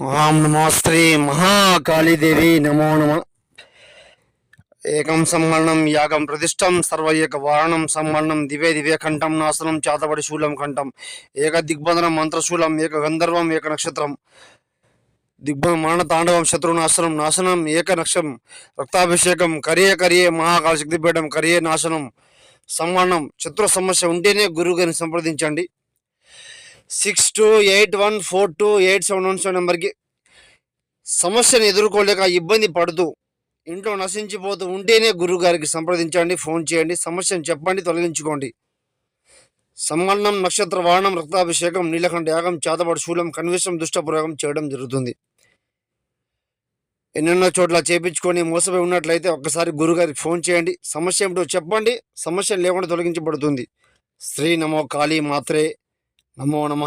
ఓం నమో శ్రీ మహాకాళీదేవి నమో నమ ఏకం సంవరణం యాగం ప్రతిష్టం సర్వ వారణం సంవరణం దివే దివే కంఠం నాశనం చాతబడి శూలం కంఠం ఏక దిగ్బంధనం మంత్రశూలం ఏక గంధర్వం ఏక నక్షత్రం దిగ్బ మరణ తాండవం శత్రునాశనం నాశనం ఏక నక్షం రక్తాభిషేకం కరియే కరియే మహాకాళ శక్తిపీఠం కరియే నాశనం సంవరణం శత్రు సమస్య ఉంటేనే గురువు గారిని సంప్రదించండి. Six two eight one four two eight seven one seven నెంబర్కి సమస్యను ఎదుర్కోలేక ఇబ్బంది పడుతూ ఇంట్లో నశించిపోతూ ఉంటేనే గురువు గారికి సంప్రదించండి ఫోన్ చేయండి. సమస్యను చెప్పండి తొలగించుకోండి. సమ్మరణం నక్షత్ర వాహనం రక్తాభిషేకం నీలకంఠ యాగం చేతబడి శూలం కన్వేషం దుష్టప్రయోగం చేయడం జరుగుతుంది. ఎన్నెన్నో చోట్ల చేపించుకొని మోసపోయి ఉన్నట్లయితే ఒక్కసారి గురుగారికి ఫోన్ చేయండి. సమస్య ఏమిటో చెప్పండి. సమస్య లేకుండా తొలగించబడుతుంది. శ్రీ నమో కాళీ మాత్రే. నమో నమ